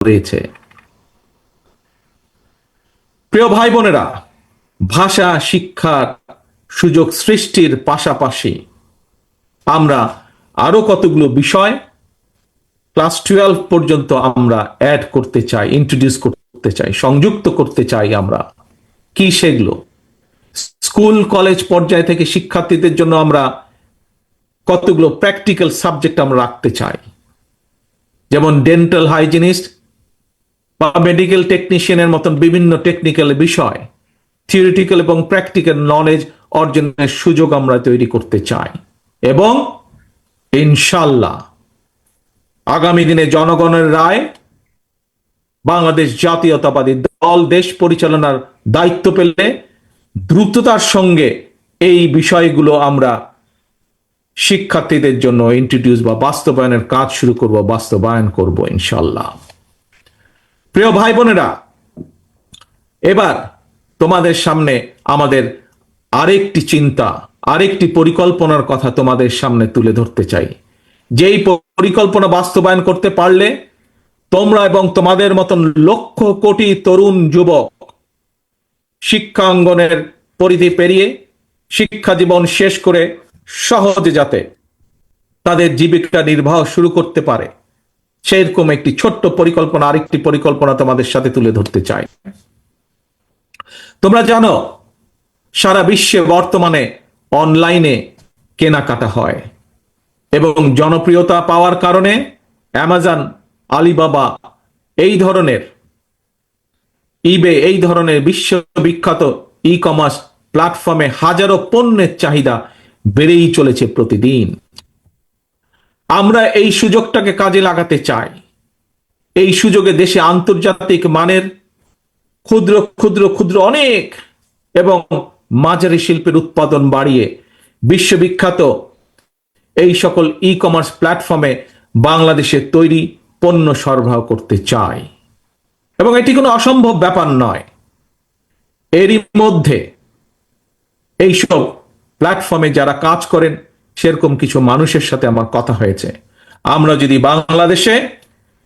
রয়েছে। প্রিয় ভাই বোনেরা ভাষা শিক্ষার সুযোগ সৃষ্টির পাশাপাশি আমরা আরও কতগুলো বিষয় ক্লাস টুয়েলভ পর্যন্ত আমরা অ্যাড করতে চাই ইন্ট্রোডিউস করতে চাই, সংযুক্ত করতে চাই আমরা। কি সেগুলো? স্কুল, কলেজ পর্যায় থেকে শিক্ষার্থীদের জন্য আমরা কতগুলো প্র্যাকটিক্যাল সাবজেক্ট আমরা রাখতে চাই? যেমন ডেন্টাল হাইজিনিস্ট বা মেডিকেল টেকনিশিয়ানের মতন বিভিন্ন টেকনিক্যাল বিষয় থিওরিটিক্যাল এবং প্র্যাকটিক্যাল নলেজ অর্জনের সুযোগ আমরা তৈরি করতে চাই। এবং ইনশাল্লাহ আগামী দিনে জনগণের রায়, বাংলাদেশ জাতীয়তাবাদী দল, দেশ পরিচালনার দায়িত্ব পেলে দ্রুততার সঙ্গে এই বিষয়গুলো আমরা শিক্ষার্থীদের জন্য ইন্ট্রোডিউস বা বাস্তবায়নের কাজ শুরু করব, বাস্তবায়ন করব ইনশাল্লাহ প্রিয় ভাই বোনেরা, এবার তোমাদের সামনে আমাদের আরেকটি চিন্তা, আরেকটি পরিকল্পনার কথা তোমাদের সামনে তুলে ধরতে চাই। যেই পরিকল্পনা বাস্তবায়ন করতে পারলে তোমরা এবং তোমাদের মতন লক্ষ কোটি তরুণ যুবক শিক্ষাঙ্গনের পরিধি পেরিয়ে শিক্ষা জীবন শেষ করে সহজে যাতে তাদের জীবিকা নির্বাহ শুরু করতে পারে। সেরকম একটি ছোট্ট পরিকল্পনা, আরেকটি পরিকল্পনা তোমাদের সাথে তুলে ধরতে চাই। তোমরা জানো, সারা বিশ্বে বর্তমানে অনলাইনে কেনাকাটা হয় এবং জনপ্রিয়তা পাওয়ার কারণে অ্যামাজন, আলিবাবা এই ধরনের ইবে এই ধরনের বিশ্ববিখ্যাত ই কমার্স প্ল্যাটফর্মে হাজারো পণ্যের চাহিদা বেড়েই চলেছে প্রতিদিন। আমরা এই সুযোগটাকে কাজে লাগাতে চাই। এই সুযোগে দেশে আন্তর্জাতিক মানের ক্ষুদ্র ক্ষুদ্র ক্ষুদ্র অনেক এবং মাঝারি শিল্পের উৎপাদন বাড়িয়ে বিশ্ববিখ্যাত এই সকল ই কমার্স প্ল্যাটফর্মে বাংলাদেশে তৈরি পণ্য সরবরাহ করতে চাই। এবং এটি কোনো অসম্ভব ব্যাপার নয়। এরই মধ্যে এইসব প্ল্যাটফর্মে যারা কাজ করেন সেরকম কিছু মানুষের সাথে আমার কথা হয়েছে। আমরা যদি বাংলাদেশে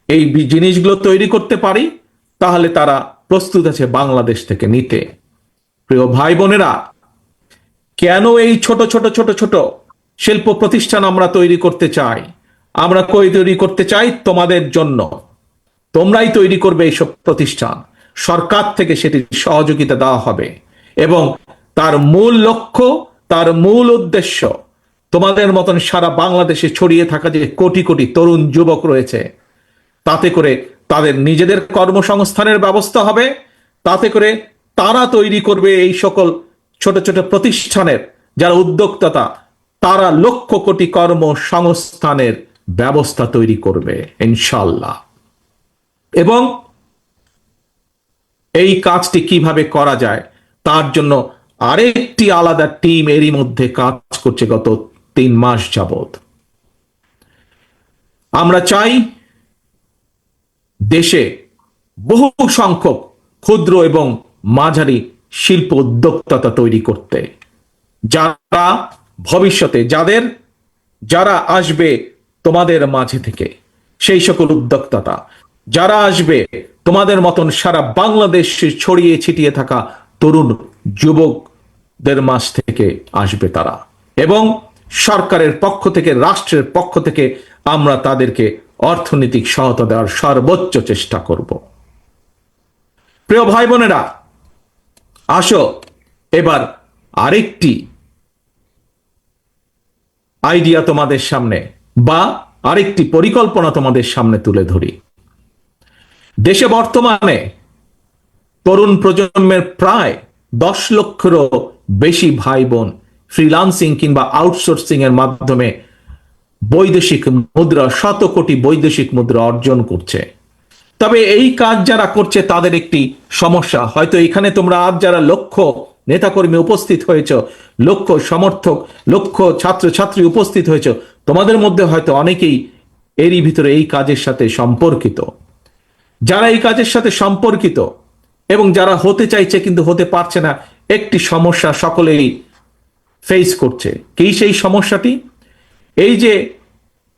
এই জিনিসগুলো তৈরি করতে পারি, তাহলে তারা প্রস্তুত আছে বাংলাদেশ থেকে নিতে। প্রিয় ভাই বোনেরা কেন এই ছোট ছোট ছোট ছোট শিল্প প্রতিষ্ঠান আমরা তৈরি করতে চাই? আমরা কই তৈরি করতে চাই? তোমাদের জন্য। তোমরাই তৈরি করবে এইসব প্রতিষ্ঠান। সরকার থেকে সেটির সহযোগিতা দেওয়া হবে। এবং তার মূল লক্ষ্য, তার মূল উদ্দেশ্য তোমাদের মতন সারা বাংলাদেশে ছড়িয়ে থাকা যে কোটি কোটি তরুণ যুবক রয়েছে, তাতে করে তাদের নিজেদের কর্মসংস্থানের ব্যবস্থা হবে, তাতে করে তারা তৈরি করবে এই সকল ছোট ছোট প্রতিষ্ঠানের যারা উদ্যোক্তা তারা লক্ষ কোটি কর্মসংস্থানের ব্যবস্থা তৈরি করবে ইনশাল্লাহ এবং এই কাজটি কীভাবে করা যায়, তার জন্য আরেকটি আলাদা টিম এরই মধ্যে কাজ করছে গত তিন মাস যাবত আমরা চাই দেশে বহু সংখ্যক ক্ষুদ্র এবং মাঝারি শিল্প উদ্যোক্তা তৈরি করতে। যারা ভবিষ্যতে, যাদের, যারা আসবে তোমাদের মাঝে থেকে, সেই সকল উদ্যোক্তা যারা আসবে তোমাদের মতন সারা বাংলাদেশ ছড়িয়ে ছিটিয়ে থাকা তরুণ যুবকদের মাঝ থেকে আসবে তারা। এবং সরকারের পক্ষ থেকে, রাষ্ট্রের পক্ষ থেকে আমরা তাদেরকে অর্থনৈতিক সহায়তা দেওয়ার সর্বোচ্চ চেষ্টা করব। প্রিয় ভাই বোনেরা, আসো, এবার আরেকটি আইডিয়া তোমাদের সামনে বা আরেকটি পরিকল্পনা তোমাদের সামনে তুলে ধরি। দেশে বর্তমানে তরুণ প্রজন্মের প্রায় দশ লক্ষেরও বেশি ভাই বোন ফ্রিলান্সিং কিংবা আউটসোর্সিং এর মাধ্যমে বৈদেশিক মুদ্রা শত কোটি বৈদেশিক মুদ্রা অর্জন করছে। তবে এই কাজ যারা করছে, তাদের একটি সমস্যা। হয়তো এখানে তোমরা আজ যারা লক্ষ্য নেতাকর্মী উপস্থিত হয়েছ, লক্ষ্য সমর্থক লক্ষ ছাত্রছাত্রী উপস্থিত হয়েছ, তোমাদের মধ্যে হয়তো অনেকেই এরই ভিতরে এই কাজের সাথে সম্পর্কিত। যারা এই কাজের সাথে সম্পর্কিত এবং যারা হতে চাইছে কিন্তু হতে পারছে না, একটি সমস্যা সকলেই ফেস করছে। কি সেই সমস্যাটি? এই যে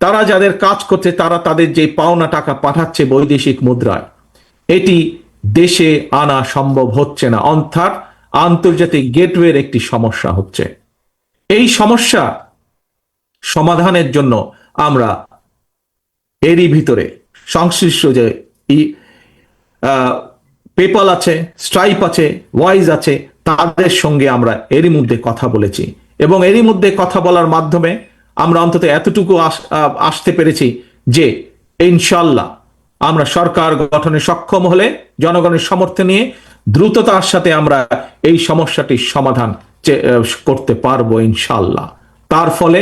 তারা যাদের কাজ করছে, তারা তাদের যে পাওনা টাকা পাঠাচ্ছে বৈদেশিক মুদ্রায়, এটি দেশে আনা সম্ভব হচ্ছে না। অর্থাৎ আন্তর্জাতিক গেটওয়ের একটি সমস্যা হচ্ছে। এই সমস্যা সমাধানের জন্য আমরা এরই ভিতরে সংশ্লিষ্ট যে পেপাল আছে স্ট্রাইপ আছে ওয়াইজ আছে তাদের সঙ্গে আমরা এরই মধ্যে কথা বলেছি এবং এরই মধ্যে কথা বলার মাধ্যমে আমরা অন্তত এতটুকু আসতে পেরেছি যে ইনশাল্লাহ আমরা সরকার গঠনে সক্ষম হলে, জনগণের সমর্থন নিয়ে দ্রুততার সাথে আমরা এই সমস্যাটির সমাধান করতে পারব ইনশাল্লাহ তার ফলে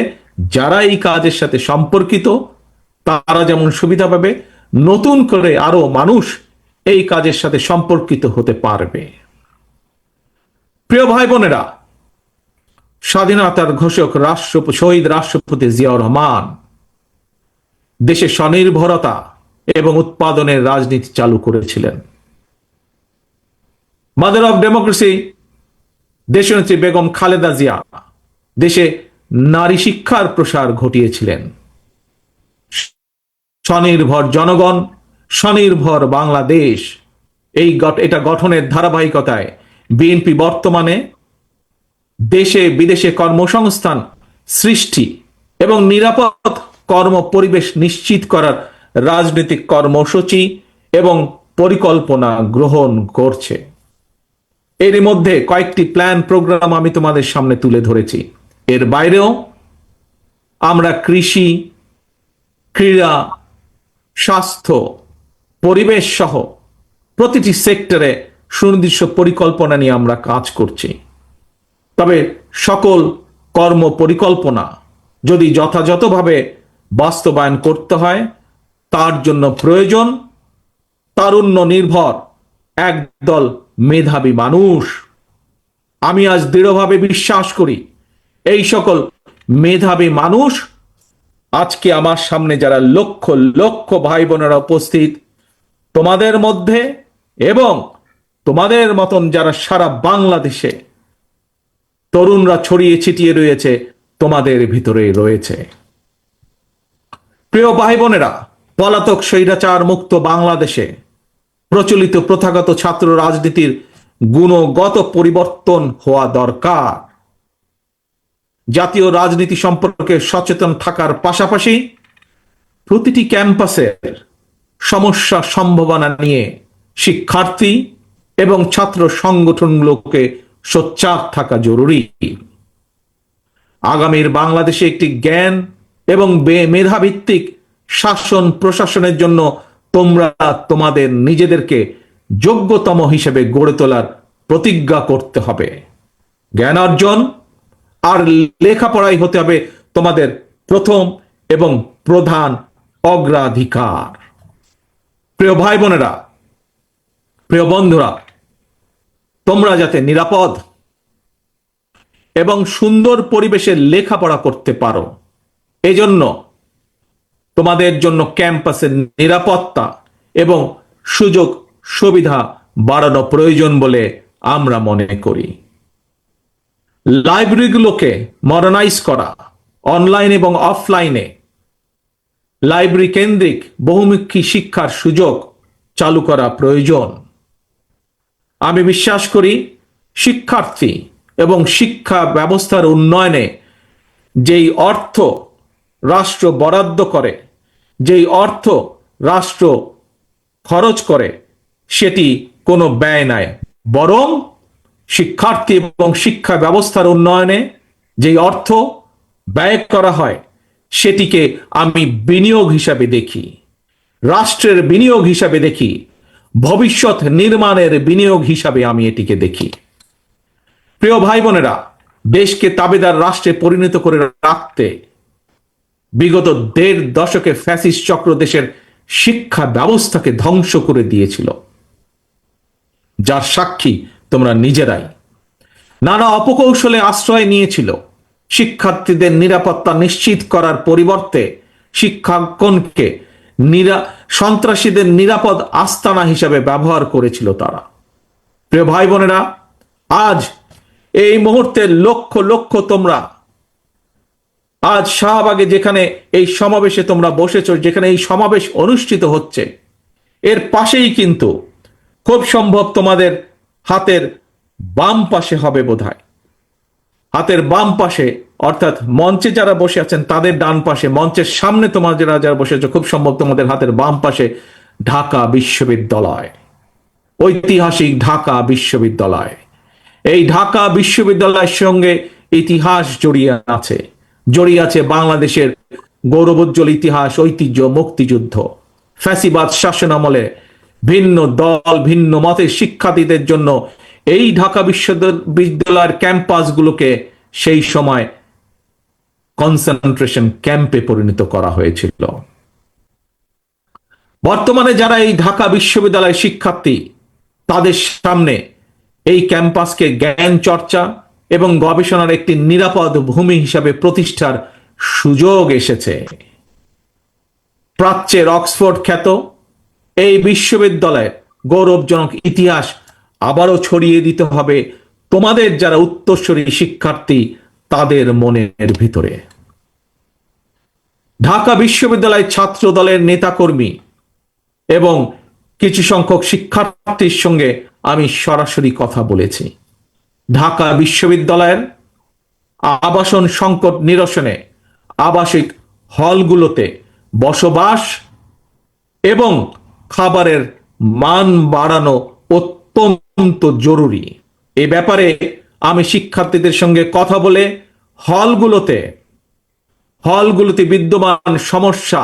যারা এই কাজের সাথে সম্পর্কিত, তারা যেমন সুবিধা পাবে, নতুন করে আরও মানুষ এই কাজের সাথে সম্পর্কিত হতে পারবে। প্রিয় ভাই বোনেরা, স্বাধীনতার ঘোষক রাষ্ট্র শহীদ রাষ্ট্রপতি জিয়াউর রহমান, দেশে স্বনির্ভরতা এবং উৎপাদনের রাজনীতি চালু করেছিলেন। মাদার অফ ডেমোক্রেসি দেশনেত্রী বেগম খালেদা জিয়া দেশে নারী শিক্ষার প্রসার ঘটিয়েছিলেন। স্বনির্ভর জনগণ, স্বনির্ভর বাংলাদেশ, এই এটা গঠনের ধারাবাহিকতায় বিএনপি বর্তমানে দেশে বিদেশে কর্মসংস্থান সৃষ্টি এবং নিরাপদ কর্ম পরিবেশ নিশ্চিত করার রাজনৈতিক কর্মসূচি এবং পরিকল্পনা গ্রহণ করছে। এর মধ্যে কয়েকটি প্ল্যান প্রোগ্রাম আমি তোমাদের সামনে তুলে ধরেছি। এর বাইরেও আমরা কৃষি, ক্রীড়া, স্বাস্থ্য, পরিবেশ সহ প্রতিটি সেক্টরে সুনির্দিষ্ট পরিকল্পনা নিয়ে আমরা কাজ করছি। তবে সকল কর্ম পরিকল্পনা যদি যথাযথভাবে বাস্তবায়ন করতে হয়, তার জন্য প্রয়োজন তারুণ্য নির্ভর একদল মেধাবী মানুষ। আমি আজ দৃঢ়ভাবে বিশ্বাস করি, এই সকল মেধাবী মানুষ আজকে আমার সামনে যারা লক্ষ লক্ষ ভাই বোনেরা উপস্থিত, তোমাদের মধ্যে এবং তোমাদের মতন যারা সারা বাংলাদেশে তরুণরা ছড়িয়ে ছিটিয়ে রয়েছে, তোমাদের ভিতরে রয়েছে। প্রিয় ভাই বোনেরা, পলাতক স্বৈরাচার মুক্ত বাংলাদেশে প্রচলিত প্রথাগত ছাত্র রাজনীতির গুণগত পরিবর্তন হওয়া দরকার। জাতীয় রাজনীতি সম্পর্কে সচেতন থাকার পাশাপাশি প্রতিটি ক্যাম্পাসের সমস্যা সম্ভাবনা নিয়ে শিক্ষার্থী এবং ছাত্র সংগঠনগুলোকে সোচ্চার থাকা জরুরি। আগামীর বাংলাদেশে একটি জ্ঞান এবং মেধাভিত্তিক শাসন প্রশাসনের জন্য তোমরা তোমাদের নিজেদেরকে যোগ্যতম হিসেবে গড়ে তোলার প্রতিজ্ঞা করতে হবে। জ্ঞান অর্জন আর লেখাপড়াই হতে হবে তোমাদের প্রথম এবং প্রধান অগ্রাধিকার। প্রিয় ভাই বোনেরা প্রিয় বন্ধুরা, তোমরা যাতে নিরাপদ এবং সুন্দর পরিবেশে লেখাপড়া করতে পারো, এজন্য তোমাদের জন্য ক্যাম্পাসের নিরাপত্তা এবং সুযোগ সুবিধা বাড়ানো প্রয়োজন বলে আমরা মনে করি। লাইব্রেরিগুলোকে মডার্নাইজ করা, অনলাইন এবং অফলাইনে লাইব্রেরি কেন্দ্রিক বহুমুখী শিক্ষার সুযোগ চালু করা প্রয়োজন। আমি বিশ্বাস করি শিক্ষার্থী এবং শিক্ষা ব্যবস্থার উন্নয়নে যেই অর্থ রাষ্ট্র বরাদ্দ করে, যেই অর্থ রাষ্ট্র খরচ করে, সেটি কোনো ব্যয় নয় বরং শিক্ষার্থী এবং শিক্ষা ব্যবস্থার উন্নয়নে যেই অর্থ ব্যয় করা হয়, সেটিকে আমি বিনিয়োগ হিসাবে দেখি, রাষ্ট্রের বিনিয়োগ হিসাবে দেখি। ভবিষ্যৎ নির্মাণের বিনিয়োগ হিসাবে আমি এটিকে দেখি। প্রিয় ভাই বোনেরা দেশকে তাবেদার রাষ্ট্রে পরিণত করে রাখতে বিগত দেড় দশকে ফ্যাসিস্ট চক্র দেশের শিক্ষা ব্যবস্থাকে ধ্বংস করে দিয়েছিল। যার সাক্ষী তোমরা নিজেরাই। নানা অপকৌশলে আশ্রয় নিয়েছিল। শিক্ষার্থীদের নিরাপত্তা নিশ্চিত করার পরিবর্তে শিক্ষাঙ্কনকে নিরা সন্ত্রাসীদের নিরাপদ আস্তানা হিসাবে ব্যবহার করেছিল তারা। প্রিয় ভাই বোনেরা, আজ এই মুহূর্তে লক্ষ লক্ষ তোমরা, আজ শাহবাগে যেখানে এই সমাবেশে তোমরা বসেছ, যেখানে এই সমাবেশ অনুষ্ঠিত হচ্ছে, এর পাশেই কিন্তু খুব সম্ভব তোমাদের হাতের বাম পাশে হবে বোধহয়। হাতের বাম পাশে অর্থাৎ মঞ্চে যারা বসে আছেন, তাদের ডান পাশে, মঞ্চের সামনে তোমার যারা যারা বসে আছো, খুব সম্ভব তোমাদের হাতের বাম পাশে ঢাকা বিশ্ববিদ্যালয়। ঐতিহাসিক ঢাকা বিশ্ববিদ্যালয়। এই ঢাকা বিশ্ববিদ্যালয়ের সঙ্গে ইতিহাস জড়িয়ে আছে। জড়িয়ে আছে বাংলাদেশের গৌরবোজ্জ্বল ইতিহাস, ঐতিহ্য, মুক্তিযুদ্ধ। ফ্যাসিবাদ শাসন আমলে ভিন্ন দল, ভিন্ন মতের শিক্ষার্থীদের জন্য এই ঢাকা বিশ্ববিদ্যালয়ের ক্যাম্পাসগুলোকে সেই সময় কনসেন্ট্রেশন ক্যাম্পে পরিণত করা হয়েছিল। বর্তমানে যারা এই ঢাকা বিশ্ববিদ্যালয়ের শিক্ষার্থী, তাদের সামনে এই ক্যাম্পাসকে জ্ঞান চর্চা এবং গবেষণার একটি নিরাপদ ভূমি হিসাবে প্রতিষ্ঠার সুযোগ এসেছে। প্রাচ্যের অক্সফোর্ড খ্যাত, এই বিশ্ববিদ্যালয়ের গৌরবজনক ইতিহাস আবারও ছড়িয়ে দিতে হবে তোমাদের যারা উত্তরস্বরী শিক্ষার্থী তাদের মনের ভিতরে। ঢাকা বিশ্ববিদ্যালয় ছাত্র দলের নেতাকর্মী এবং কিছু সংখ্যক শিক্ষার্থীর সঙ্গে আমি সরাসরি কথা বলেছি। ঢাকা বিশ্ববিদ্যালয়ের আবাসন সংকট নিরসনে আবাসিক হলগুলোতে বসবাস এবং খাবারের মান বাড়ানো অত্যন্ত জরুরি। এ ব্যাপারে আমি শিক্ষার্থীদের সঙ্গে কথা বলে হলগুলোতে হলগুলোতে বিদ্যমান সমস্যা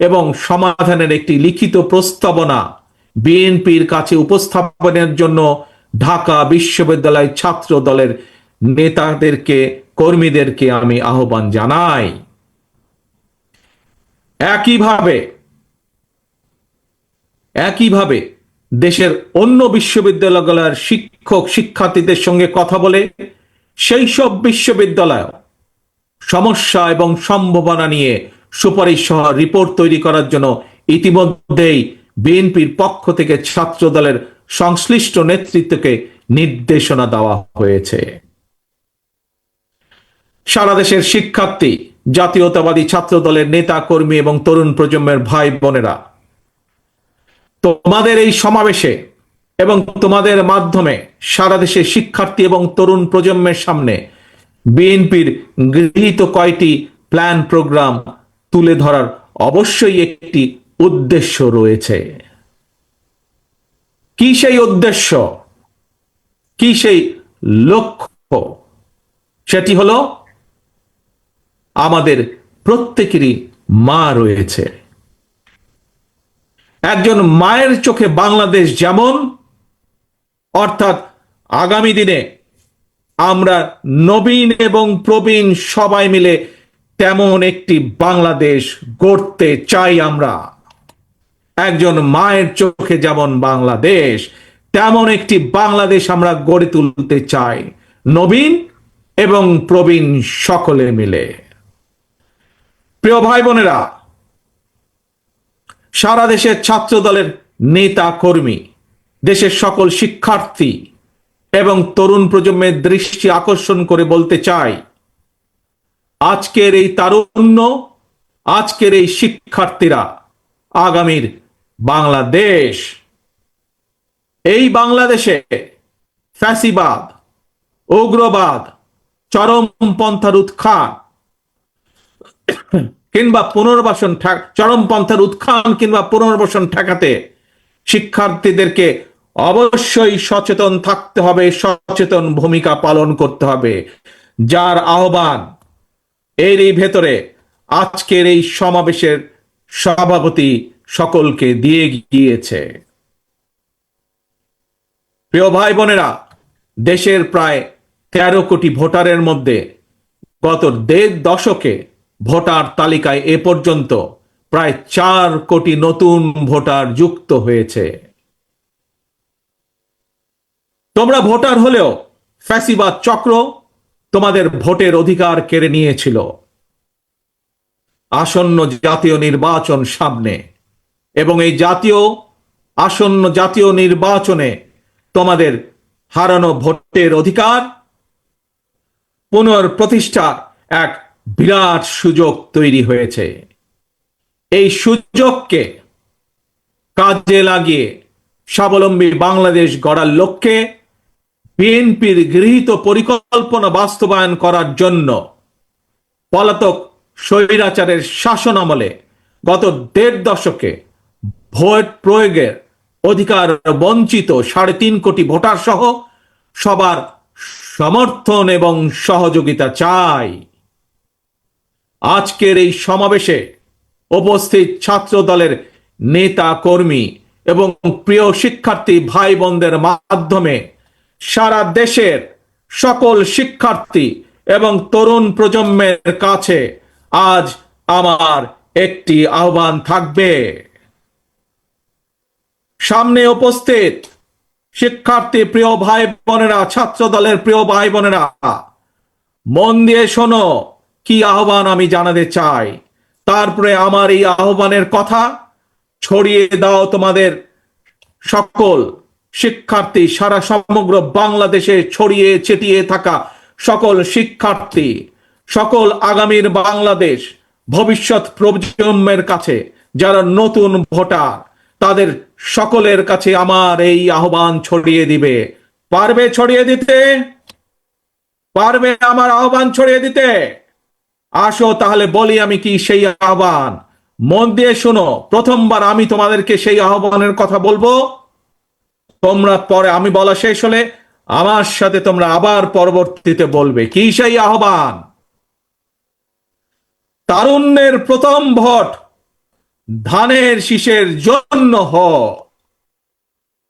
এবং সমাধানের একটি লিখিত প্রস্তাবনা বিএনপির কাছে উপস্থাপনের জন্য ঢাকা বিশ্ববিদ্যালয় ছাত্র দলের নেতাদেরকে, কর্মীদেরকে আমি আহ্বান জানাই। একইভাবে একইভাবে দেশের অন্য বিশ্ববিদ্যালয়গুলোর শিক্ষক শিক্ষার্থীদের সঙ্গে কথা বলে সেই সব বিশ্ববিদ্যালয় সমস্যা এবং সম্ভাবনা নিয়ে সুপারিশ সহ রিপোর্ট তৈরি করার জন্য ইতিমধ্যেই বিএনপির পক্ষ থেকে ছাত্র দলের সংশ্লিষ্ট নেতৃত্বকে নির্দেশনা দেওয়া হয়েছে। সারা দেশের শিক্ষার্থী, জাতীয়তাবাদী ছাত্র দলের নেতা কর্মী এবং তরুণ প্রজন্মের ভাই বোনেরা তোমাদের এই সমাবেশে এবং তোমাদের মাধ্যমে সারা দেশের শিক্ষার্থী এবং তরুণ প্রজন্মের সামনে বিএনপির গৃহীত কয়টি প্ল্যান প্রোগ্রাম তুলে ধরার অবশ্যই একটি উদ্দেশ্য রয়েছে। কি সেই উদ্দেশ্য? কি সেই লক্ষ্য? সেটি হলো আমাদের প্রত্যেকেরই মা রয়েছে। একজন মায়ের চোখে বাংলাদেশ যেমন অর্থাৎ আগামী দিনে আমরা নবীন এবং প্রবীণ সবাই মিলে তেমন একটি বাংলাদেশ গড়তে চাই আমরা। একজন মায়ের চোখে যেমন বাংলাদেশ, তেমন একটি বাংলাদেশ আমরা গড়ে তুলতে চাই, নবীন এবং প্রবীণ সকলে মিলে। প্রিয় ভাই বোনেরা সারা দেশের ছাত্র দলের নেতা কর্মী দেশের সকল শিক্ষার্থী এবং তরুণ প্রজন্মের দৃষ্টি আকর্ষণ করে বলতে চাই, আজকের এই তারুণ্য, আজকের এই শিক্ষার্থীরা আগামীর বাংলাদেশ। এই বাংলাদেশে ফ্যাসিবাদ, উগ্রবাদ, চরমপন্থার উৎখান কিংবা পুনর্বাসন চরমপন্থার উৎখান কিংবা পুনর্বাসন ঠেকাতে শিক্ষার্থীদেরকে অবশ্যই সচেতন থাকতে হবে, সচেতন ভূমিকা পালন করতে হবে। যার আহ্বান, এরই ভেতরে আজকের এই সমাবেশের সভাপতি সকলকে দিয়ে গিয়েছে। প্রিয় ভাই বোনেরা, দেশের প্রায় তেরো কোটি ভোটারের মধ্যে গত দেড় দশকে ভোটার তালিকায় এ পর্যন্ত প্রায় চার কোটি নতুন ভোটার যুক্ত হয়েছে। তোমরা ভোটার হলেও ফ্যাসিবাদ চক্র তোমাদের ভোটের অধিকার কেড়ে নিয়েছিল। আসন্ন জাতীয় নির্বাচন সামনে এবং এই জাতীয়, আসন্ন জাতীয় নির্বাচনে তোমাদের হারানো ভোটের অধিকার পুনঃপ্রতিষ্ঠা এক বিরাট সুযোগ তৈরি হয়েছে। এই সুযোগকে কাজে লাগিয়ে স্বাবলম্বী বাংলাদেশ গড়ার লক্ষ্যে বিএনপির গৃহীত পরিকল্পনা বাস্তবায়ন করার জন্য পলাতক স্বৈরাচারের শাসন আমলে গত দেড় দশকে ভোট প্রয়োগের অধিকার বঞ্চিত সাড়ে তিন কোটি ভোটার সহ সবার সমর্থন এবং সহযোগিতা চাই। আজকের এই সমাবেশে উপস্থিত ছাত্র দলের নেতা কর্মী এবং প্রিয় শিক্ষার্থী ভাই বোনদের মাধ্যমে সারা দেশের সকল শিক্ষার্থী এবং তরুণ প্রজন্মের কাছে আজ আমার একটি আহ্বান থাকবে। সামনে উপস্থিত শিক্ষার্থী প্রিয় ভাই বোনেরা ছাত্র দলের প্রিয় ভাই বোনেরা, মন দিয়ে শোনো কি আহ্বান আমি জানাতে চাই। তারপরে আমার এই আহ্বানের কথা ছড়িয়ে দাও তোমাদের সকল শিক্ষার্থী সারা সমগ্র বাংলাদেশে ছড়িয়ে ছিটিয়ে থাকা সকল শিক্ষার্থী, সকল আগামীর বাংলাদেশ, ভবিষ্যৎ প্রজন্মের কাছে যারা নতুন ভোটার, তাদের সকলের কাছে আমার এই আহ্বান ছড়িয়ে দিবে। পারবে ছড়িয়ে দিতে? পারবে আমার আহ্বান ছড়িয়ে দিতে? আসো তাহলে বলি আমি কি সেই আহ্বান। মন দিয়ে শোনো, প্রথমবার আমি তোমাদেরকে সেই আহ্বানের কথা বলব। তোমরা পরে, আমি বলা শেষ হলে আমার সাথে তোমরা আবার পরবর্তীতে বলবে। কি সেই আহ্বান? তারুণ্যের প্রথম ভোট ধানের শীষের জন্য হ।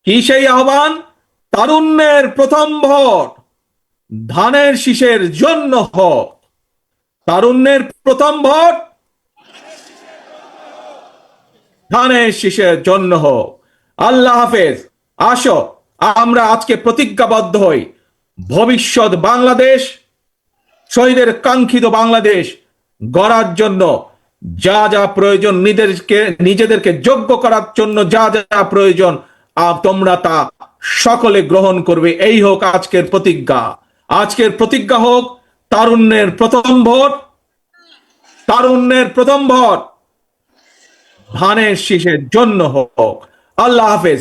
কি সেই আহ্বান? তারুণ্যের প্রথম ভোট ধানের শীষের জন্য হ। তারুণ্যের প্রথম ভোট ধানের শীষের জন্য হোক আল্লাহ হাফেজ। আসো আমরা আজকে প্রতিজ্ঞাবদ্ধ হই। ভবিষ্যৎ বাংলাদেশ শহীদের কাঙ্ক্ষিত বাংলাদেশ গড়ার জন্য যা যা প্রয়োজন নিজেদেরকে নিজেদেরকে যোগ্য করার জন্য যা যা প্রয়োজন আহ, তোমরা তা সকলে গ্রহণ করবে। এই হোক আজকের প্রতিজ্ঞা। আজকের প্রতিজ্ঞা হোক তারুণ্যের প্রথম ভোট। তারুণ্যের প্রথম ভোট ধানের শীষের জন্য হোক। আল্লাহ হাফেজ।